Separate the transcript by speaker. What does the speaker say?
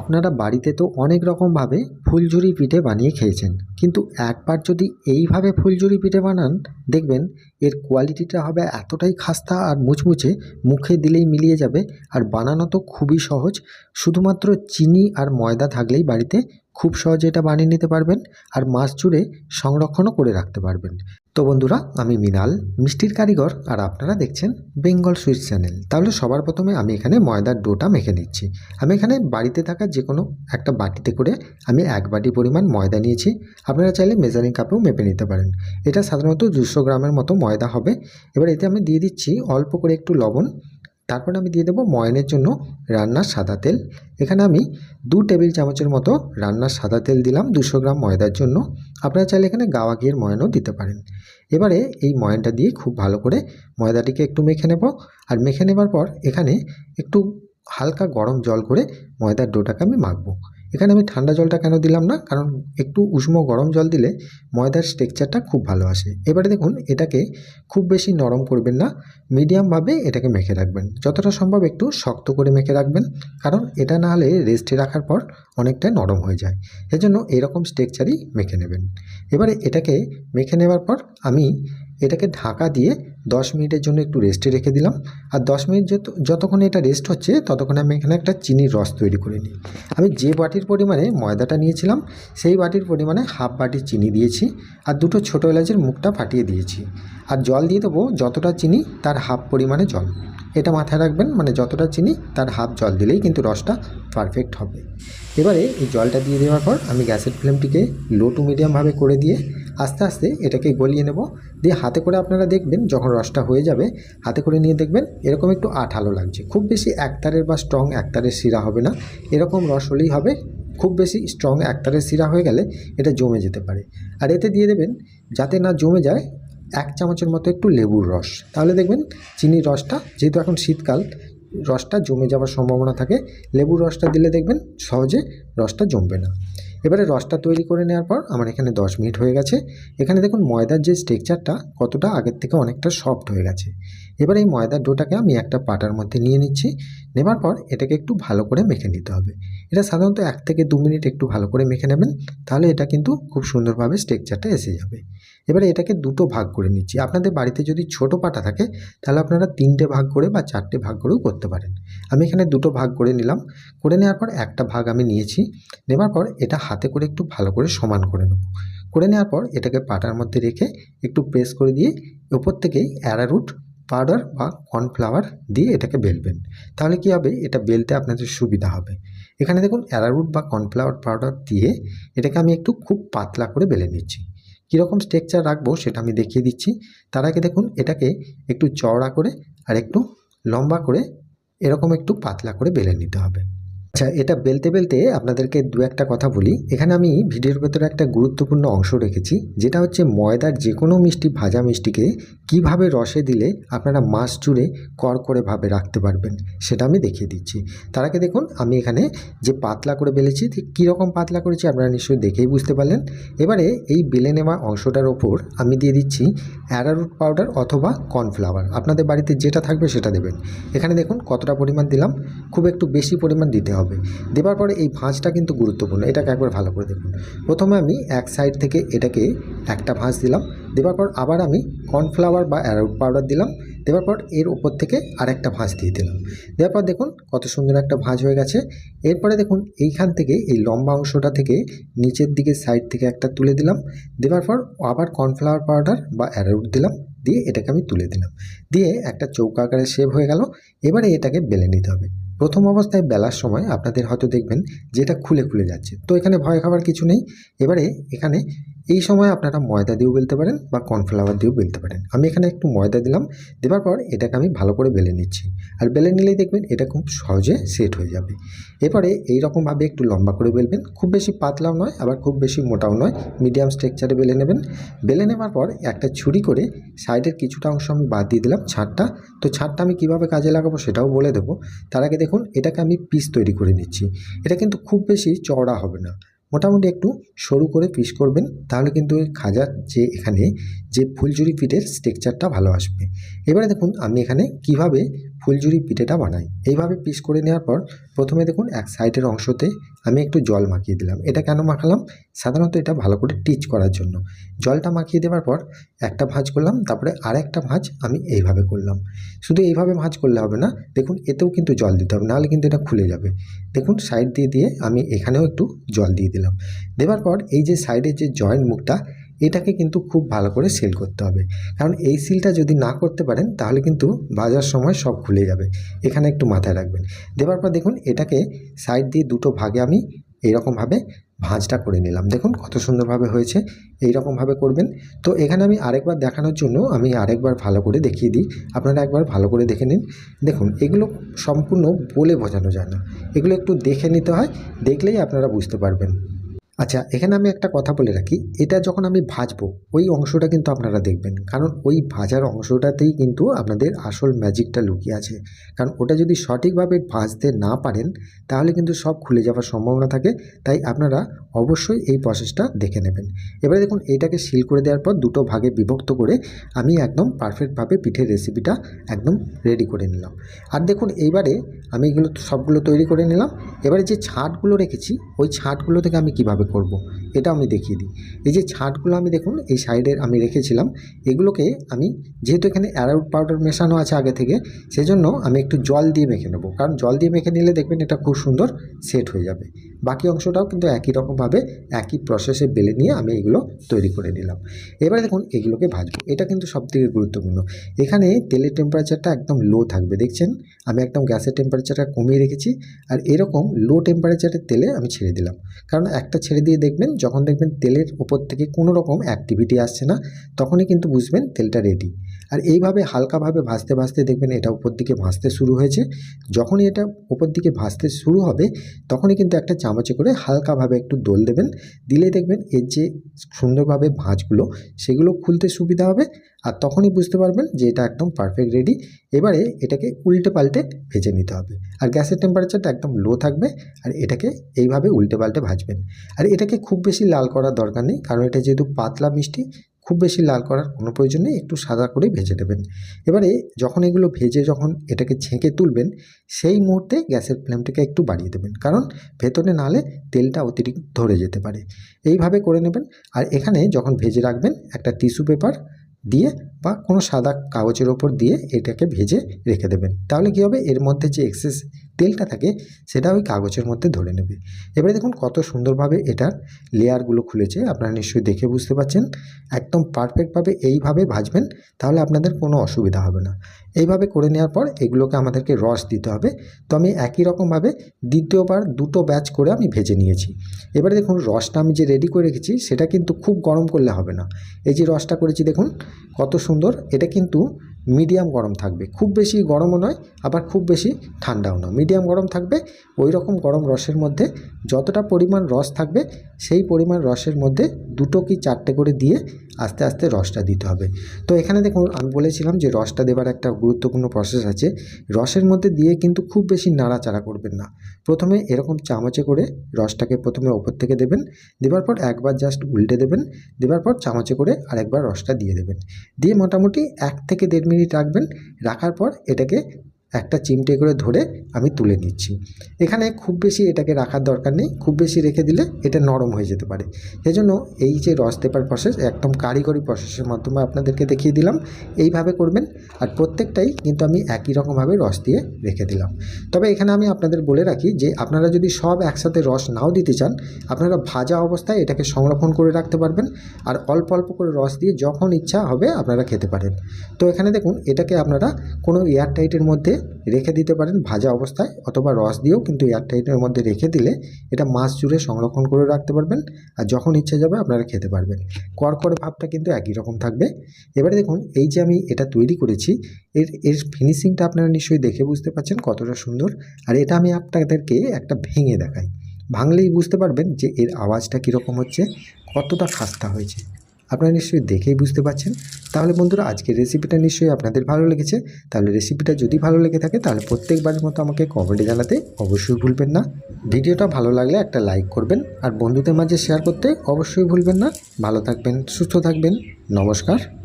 Speaker 1: আপনারা বাড়িতে তো অনেক রকমভাবে ফুলঝুরি পিঠে বানিয়ে খেয়েছেন, কিন্তু একবার যদি এইভাবে ফুলঝুরি পিঠে বানান, দেখবেন এর কোয়ালিটিটা হবে এতটাই খাস্তা আর মুচমুচে, মুখে দিলেই মিলিয়ে যাবে, আর বানানো তো খুবই সহজ। শুধুমাত্র চিনি আর ময়দা থাকলেই বাড়িতে খুব সহজে এটা বানিয়ে নিতে পারবেন, আর মাছ জুড়ে সংরক্ষণও করে রাখতে পারবেন। তো বন্ধুরা, আমি মিনাল, মিষ্টির কারিগর, আর আপনারা দেখছেন বেঙ্গল সুইট চ্যানেল। তাহলে সবার প্রথমে আমি এখানে ময়দার ডোটা মেখে নিচ্ছি। আমি এখানে বাড়িতে থাকা যে কোনো একটা বাটিতে করে আমি এক বাটি পরিমাণ ময়দা নিয়েছি। আপনারা চাইলে মেজারিং কাপেও মেপে নিতে পারেন। এটা সাধারণত দুশো গ্রামের মতো ময়দা হবে। এবার এতে আমি দিয়ে দিচ্ছি অল্প করে একটু লবণ তারপরে আমি দিয়ে দেবো ময়নের জন্য রান্নার সাদা তেল। এখানে আমি দু টেবিল চামচের মতো রান্নার সাদা তেল দিলাম, দুশো গ্রাম ময়দার জন্য। আপনারা চাইলে এখানে গাওয়া ঘিয়ের ময়নও দিতে পারেন। এবারে এই ময়নটা দিয়ে খুব ভালো করে ময়দাটিকে একটু মেখে নেব। আর মেখে নেবার পর এখানে একটু হালকা গরম জল করে ময়দার ডোটাকে আমি মাখবো। এখানে আমি ঠান্ডা জলটা কেন দিলাম না? কারণ একটু উষ্ণ গরম জল দিলে ময়দার স্ট্রেকচারটা খুব ভালো আসে। এবারে দেখুন, এটাকে খুব বেশি নরম করবেন না। মিডিয়ামভাবে এটাকে মেখে রাখবেন। যতটা সম্ভব একটু শক্ত করে মেখে রাখবেন। কারণ এটা না হলে রেস্টে রাখার পর অনেকটাই নরম হয়ে যায়। এজন্য এরকম স্ট্রেকচারই মেখে নেবেন। এবারে এটাকে মেখে নেওয়ার পর আমি এটাকে ঢাকা দিয়ে দশ মিনিটের জন্য একটু রেস্টে রেখে দিলাম। আর দশ মিনিট যত, যতক্ষণ এটা রেস্ট হচ্ছে, ততক্ষণ আমি এখানে একটা চিনির রস তৈরি করে নিই। আমি যে বাটির পরিমাণে ময়দাটা নিয়েছিলাম, সেই বাটির পরিমাণে হাফ বাটি চিনি দিয়েছি আর দুটো ছোটো এলাচের মুখটা ফাটিয়ে দিয়েছি। আর জল দিয়ে দেবো যতটা চিনি তার হাফ পরিমাণে জল। এটা মাথায় রাখবেন মানে যতটা চিনি তার হাফ জল দিলেই কিন্তু রসটা পারফেক্ট হবে। এবারে এই জলটা দিয়ে দেওয়ার পর আমি গ্যাসের ফ্লেমটিকে লো টু মিডিয়ামভাবে করে দিয়ে আস্তে আস্তে এটাকে গলিয়ে নেব। দিয়ে হাতে করে আপনারা দেখবেন যখন রসটা হয়ে যাবে, হাতে করে নিয়ে দেখবেন এরকম একটু আঠালো লাগছে। খুব বেশি একতারের বা স্ট্রং একতারের শিরা হবে না। এরকম রস হলেই হবে। খুব বেশি স্ট্রং একতারের শিরা হয়ে গেলে এটা জমে যেতে পারে। আর এতে দিয়ে দেবেন, যাতে না জমে যায়, এক চামচের মতো একটু লেবুর রস। তাহলে দেখবেন চিনির রসটা, যেহেতু এখন শীতকাল, রসটা জমে যাওয়ার সম্ভাবনা থাকে। লেবুর রসটা দিলে দেখবেন সহজে রসটা জমবে না। এবারে রসটা তৈরি করে নেওয়ার পর আমার এখানে দশ মিনিট হয়ে গেছে। এখানে দেখুন ময়দার যে স্ট্রেকচারটা কতটা আগের থেকে অনেকটা সফট হয়ে গেছে। এবার এই ময়দার ডোটাকে আমি একটা পাটার মধ্যে নিয়ে নিচ্ছি। নেবার পর এটাকে একটু ভালো করে মেখে নিতে হবে। এটা সাধারণত এক থেকে দু মিনিট একটু ভালো করে মেখে নেবেন, তাহলে এটা কিন্তু খুব সুন্দরভাবে স্ট্রেকচারটা এসে যাবে। এবারে এটাকে দুটো ভাগ করে নিচ্ছি। আপনাদের বাড়িতে যদি ছোট পাটা থাকে, তাহলে আপনারা তিনটে ভাগ করে বা চারটে ভাগ করেও করতে পারেন। আমি এখানে দুটো ভাগ করে নিলাম। করে নেওয়ার পর একটা ভাগ আমি নিয়েছি। নেবার পর এটা হাতে করে একটু ভালো করে সমান করে নেব। করে নেওয়ার পর এটাকে পাটার মধ্যে রেখে একটু প্রেস করে দিয়ে, ওপর থেকেই অ্যারারুট পাউডার বা কর্নফ্লাওয়ার দিয়ে এটাকে বেলবেন। তাহলে কি হবে? এটা বেলতে আপনাদের সুবিধা হবে। এখানে দেখুন অ্যারারুট বা কর্নফ্লাওয়ার পাউডার দিয়ে এটাকে আমি একটু খুব পাতলা করে বেলে নিচ্ছি। কীরকম স্ট্রেকচার রাখব সেটা আমি দেখিয়ে দিচ্ছি। তার আগে দেখুন, এটাকে একটু চওড়া করে আর একটু লম্বা করে এরকম একটু পাতলা করে বেলে নিতে হবে। আচ্ছা এটা বেলতে বেলতে আপনাদেরকে দু একটা কথা বলি। এখানে আমি ভিডিওর ভেতরে একটা গুরুত্বপূর্ণ অংশ রেখেছি, যেটা হচ্ছে ময়দার যে কোনো মিষ্টি, ভাজা মিষ্টিকে কীভাবে রসে দিলে আপনারা মাস জুড়ে কর করে কড়কড়েভাবে রাখতে পারবেন, সেটা আমি দেখিয়ে দিচ্ছি। তার আগে দেখুন, আমি এখানে যে পাতলা করে বেলেছি, ঠিক কীরকম পাতলা করেছি আপনারা নিশ্চয়ই দেখেই বুঝতে পারলেন। এবারে এই বেলে নেওয়া অংশটার ওপর আমি দিয়ে দিচ্ছি অ্যারারুট পাউডার অথবা কর্নফ্লাওয়ার। আপনাদের বাড়িতে যেটা থাকবে সেটা দেবেন। এখানে দেখুন কতটা পরিমাণ দিলাম, খুব একটু বেশি পরিমাণ দিতে হবে। দেবার পরে এই ভাঁজটা কিন্তু গুরুত্বপূর্ণ, এটাকে একবার ভালো করে দেখুন। প্রথমে আমি এক সাইড থেকে এটাকে একটা ভাঁজ দিলাম, দেবার পর আবার আমি কর্নফ্লাওয়ার বা অ্যারারুট পাউডার দিলাম দেওয়ার পর এর উপর থেকে আরেকটা ভাঁজ দিয়ে দিলাম। দেওয়ার পর দেখুন কত সুন্দর একটা ভাঁজ হয়ে গেছে। এরপরে দেখুন এইখান থেকে এই লম্বা অংশটা থেকে নিচের দিকে সাইড থেকে একটা তুলে দিলাম দেওয়ার পর আবার কর্নফ্লাওয়ার পাউডার বা অ্যারারুট দিলাম, দিয়ে এটাকে আমি তুলে দিলাম। দিয়ে একটা চৌকা আকারে শেপ হয়ে গেল, এবারে এটাকে বেলে নিতে হবে। প্রথম অবস্থায় বেলার সময় আপনাদের হয়তো দেখবেন যে এটা খুলে খুলে যাচ্ছে। তো এখানে ভয় খাবার কিছু নেই। এবারে এখানে এই সময় আপনারা ময়দা দিয়েও বেলতে পারেন বা কর্নফ্লাওয়ার দিয়েও বেলতে পারেন। আমি এখানে একটু ময়দা দিলাম। দেওয়ার পর এটাকে আমি ভালো করে বেলে নিচ্ছি। আর বেলে নিলেই দেখবেন এটা খুব সহজে সেট হয়ে যাবে। এরপরে এই রকমভাবে একটু লম্বা করে বেলবেন। খুব বেশি পাতলাও নয়, আবার খুব বেশি মোটাও নয়। মিডিয়াম স্ট্রেকচারে বেলে নেবেন। বেলে নেওয়ার পর একটা ছুরি করে সাইডের কিছুটা অংশ আমি বাদ দিয়ে দিলাম ছাঁটটা তো ছাঁটটা আমি কীভাবে কাজে লাগাবো সেটাও বলে দেবো। তার আগে দেখুন এটাকে আমি পিস তৈরি করে নিচ্ছি। এটা কিন্তু খুব বেশি চওড়া হবে না। মোটামুটি একটু সরু করে পিস করবেন, তাহলে কিন্তু খাজার যে এখানে যে ফুলঝুরি পিঠের স্ট্রেকচারটা ভালো আসবে। এবারে দেখুন, আমি এখানে কীভাবে ফুলঝুরি পিঠেটা বানাই। এইভাবে পিস করে নেওয়ার পর প্রথমে দেখুন, এক সাইডের অংশতে আমি একটু জল মাখিয়ে দিলাম। এটা কেন মাখালাম? সাধারণত এটা ভালো করে টিচ করার জন্য। জলটা মাখিয়ে দেওয়ার পর একটা ভাঁজ করলাম, তারপরে আর একটা ভাঁজ আমি এইভাবে করলাম। শুধু এইভাবে ভাঁজ করলে হবে না, দেখুন, এতেও কিন্তু জল দিতে হবে, নাহলে কিন্তু এটা খুলে যাবে। দেখুন সাইড দিয়ে দিয়ে আমি এখানেও একটু জল দিয়ে দিলাম। দেওয়ার পর এই যে সাইডের যে জয়েন্ট মুখটা এটাকে কিন্তু খুব ভালো করে সিল করতে হবে। কারণ এই সিলটা যদি না করতে পারেন, তাহলে কিন্তু বাজার সময় সব খুলে যাবে। এখানে একটু মাথায় রাখবেন। দেওয়ার পর দেখুন, এটাকে সাইড দিয়ে দুটো ভাগে আমি এইরকমভাবে ভাঁজটা করে নিলাম। দেখুন কত সুন্দরভাবে হয়েছে, এইরকমভাবে করবেন। তো এখানে আমি আরেকবার দেখানোর জন্য আমি আরেকবার ভালো করে দেখিয়ে দিই। আপনারা একবার ভালো করে দেখে নিন। দেখুন, এগুলো সম্পূর্ণ বলে বোঝানো যায় না। এগুলো একটু দেখে নিতে হয়, দেখলেই আপনারা বুঝতে পারবেন। আচ্ছা এখানে আমি একটা কথা বলে রাখি। এটা যখন আমি ভাজবো, ওই অংশটা কিন্তু আপনারা দেখবেন। কারণ ওই ভাজার অংশটাতেই কিন্তু আপনাদের আসল ম্যাজিকটা লুকিয়ে আছে। কারণ ওটা যদি সঠিকভাবে ভাজতে না পারেন, তাহলে কিন্তু সব খুলে যাওয়ার সম্ভাবনা থাকে। তাই আপনারা অবশ্যই এই প্রসেসটা দেখে নেবেন। এবারে দেখুন এইটাকে সিল করে দেওয়ার পর দুটো ভাগে বিভক্ত করে আমি একদম পারফেক্টভাবে পিঠের রেসিপিটা একদম রেডি করে নিলাম। আর দেখুন, এইবারে আমি এগুলো সবগুলো তৈরি করে নিলাম। এবারে যে ছাঁটগুলো রেখেছি, ওই ছাঁটগুলো থেকে আমি কীভাবে করব। এটা আমি দেখিয়ে দিই। এই যে ছাঁটগুলো আমি দেখুন, এই সাইডের আমি রেখেছিলাম, এগুলোকে আমি, যেহেতু এখানে অ্যারাউট পাউডার মেশানো আছে আগে থেকে, সেজন্য আমি একটু জল দিয়ে মেখে নেব। কারণ জল দিয়ে মেখে নিলে দেখবেন এটা খুব সুন্দর সেট হয়ে যাবে। বাকি অংশটাও কিন্তু একই রকমভাবে, একই প্রসেসে বেলে নিয়ে আমি এগুলো তৈরি করে নিলাম। এবারে দেখুন, এগুলোকে ভাজবো। এটা কিন্তু সবথেকে গুরুত্বপূর্ণ। এখানে তেলের টেম্পারেচারটা একদম লো থাকবে, দেখছেন? আমি একদম গ্যাসের টেম্পারেচারটা কমিয়ে রেখেছি, আর এরকম লো টেম্পারেচারের তেলে আমি ছেড়ে দিলাম। কারণ একটা দিয়ে দেখবেন, যখন দেখবেন তেলের ওপর থেকে কোনো রকম অ্যাক্টিভিটি আসছে না, তখনই কিন্তু বুঝবেন তেলটা রেডি আর এইভাবে হালকাভাবে ভাজতে ভাজতে দেখবেন এটা উপর দিকে ভাজতে শুরু হয়েছে। যখনই এটা উপর দিকে ভাজতে শুরু হবে, তখনই কিন্তু একটা চামচে করে হালকাভাবে একটু দোল দেবেন। দিলে দেখবেন এর যে সুন্দরভাবে ভাঁজগুলো, সেগুলো খুলতে সুবিধা হবে আর তখনই বুঝতে পারবেন যে এটা একদম পারফেক্ট রেডি এবারে এটাকে উল্টে পাল্টে ভেজে নিতে হবে। আর গ্যাসের টেম্পারেচারটা একদম লো থাকবে আর এটাকে এইভাবে উল্টে পাল্টে ভাজবেন। আর এটাকে খুব বেশি লাল করার দরকার নেই, কারণ এটা যেহেতু পাতলা মিষ্টি খুব বেশি লাল করার কোনো প্রয়োজন নেই, একটু সাদা করেই ভেজে নেবেন। এবারে যখন এগুলো ভেজে যখন এটাকে ছেঁকে তুলবেন, সেই মুহূর্তে গ্যাসের ফ্লেমটাকে একটু বাড়িয়ে দেবেন। কারণ ভেতরে নালে তেলটা অতিরিক্ত ধরে যেতে পারে। এইভাবে করে নেবেন। আর এখানে যখন ভেজে রাখবেন, একটা টিস্যু পেপার দিয়ে বা কোনো সাদা কাগজের ওপর দিয়ে এটাকে ভেজে রেখে দেবেন। তাহলে কী হবে? এর মধ্যে যে এক্সেস তেলটা থাকে সেটা ওই কাগজের মধ্যে ধরে নেবে। এবারে দেখুন কত সুন্দরভাবে এটার লেয়ারগুলো খুলেছে, আপনারা নিশ্চয়ই দেখে বুঝতে পারছেন। একদম পারফেক্টভাবে এইভাবে ভাজবেন, তাহলে আপনাদের কোনো অসুবিধা হবে না। এইভাবে করে নেওয়ার পর এগুলোকে আমাদেরকে রস দিতে হবে। তো আমি একই রকমভাবে দ্বিতীয়বার দুটো ব্যাচ করে আমি ভেজে নিয়েছি। এবারে দেখুন, রসটা আমি যে রেডি করে রেখেছি, সেটা কিন্তু খুব গরম করলে হবে না। এই যে রসটা করেছি দেখুন, কত সুন্দর। এটা কিন্তু মিডিয়াম গরম থাকবে। খুব বেশি গরমও নয়, আবার খুব বেশি ঠান্ডাও নয়। মিডিয়াম গরম থাকবে ওই রকম গরম রসের মধ্যে যতটা পরিমাণ রস থাকবে, সেই পরিমাণ রসের মধ্যে দুটো কি চারটে করে দিয়ে আস্তে আস্তে রসটা দিতে হবে। তো এখানে দেখুন, আমি বলেছিলাম যে রসটা দেবার একটা গুরুত্বপূর্ণ প্রসেস আছে। রসের মধ্যে দিয়ে কিন্তু খুব বেশি নাড়াচাড়া করবেন না। প্রথমে এরকম চামচে করে রসটাকে প্রথমে ওপর থেকে দেবেন। দেবার পর একবার জাস্ট উল্টে দেবেন। দেবার পর চামচে করে আরেকবার রসটা দিয়ে দেবেন। দিয়ে মোটামুটি এক থেকে দেড় মিনিট রাখবেন। রাখার পর এটাকে একটা চিমটে করে ধরে আমি তুলে নিচ্ছি। এখানে খুব বেশি এটাকে রাখার দরকার নেই, খুব বেশি রেখে দিলে এটা নরম হয়ে যেতে পারে। সেজন্য এই যে রস দেবার প্রসেস একদম কারিগরি প্রসেসের মাধ্যমে আপনাদেরকে দেখিয়ে দিলাম, এইভাবে করবেন আর প্রত্যেকটাই কিন্তু আমি একই রকমভাবে রস দিয়ে রেখে দিলাম। তবে এখানে আমি আপনাদের বলে রাখি যে, আপনারা যদি সব একসাথে রস নাও দিতে চান, আপনারা ভাজা অবস্থায় এটাকে সংরক্ষণ করে রাখতে পারবেন আর অল্প অল্প করে রস দিয়ে যখন ইচ্ছা হবে আপনারা খেতে পারেন। তো এখানে দেখুন, এটাকে আপনারা কোনো এয়ারটাইটের মধ্যে রেখে দিতে পারেন ভাজা অবস্থায় অথবা রস দিয়েও কিন্তু এয়ারটাইটের মধ্যে রেখে দিলে এটা মাস জুড়ে সংরক্ষণ করে রাখতে পারবেন। আর যখন ইচ্ছে যাবে আপনারা খেতে পারবেন। কড়কড়ে ভাবটা কিন্তু একই রকম থাকবে। এবারে দেখুন, এই যে আমি এটা তৈরি করেছি, এর এর ফিনিশিংটা আপনারা নিশ্চয়ই দেখে বুঝতে পারছেন কতটা সুন্দর। আর এটা আমি আপনাদেরকে একটা ভেঙে দেখাই। ভাঙলেই বুঝতে পারবেন যে এর আওয়াজটা কীরকম হচ্ছে, কতটা খাস্তা হয়েছে। আপনারা নিশ্চয়ই দেখেই বুঝতে পারছেন। তাহলে বন্ধুরা, আজকের রেসিপিটা নিশ্চয়ই আপনাদের ভালো লেগেছে। তাহলে রেসিপিটা যদি ভালো লেগে থাকে, তাহলে প্রত্যেকবারের মতো আমাকে কমেন্টে জানাতে অবশ্যই ভুলবেন না। ভিডিওটা ভালো লাগলে একটা লাইক করবেন আর বন্ধুদের মাঝে শেয়ার করতে অবশ্যই ভুলবেন না। ভালো থাকবেন, সুস্থ থাকবেন। নমস্কার।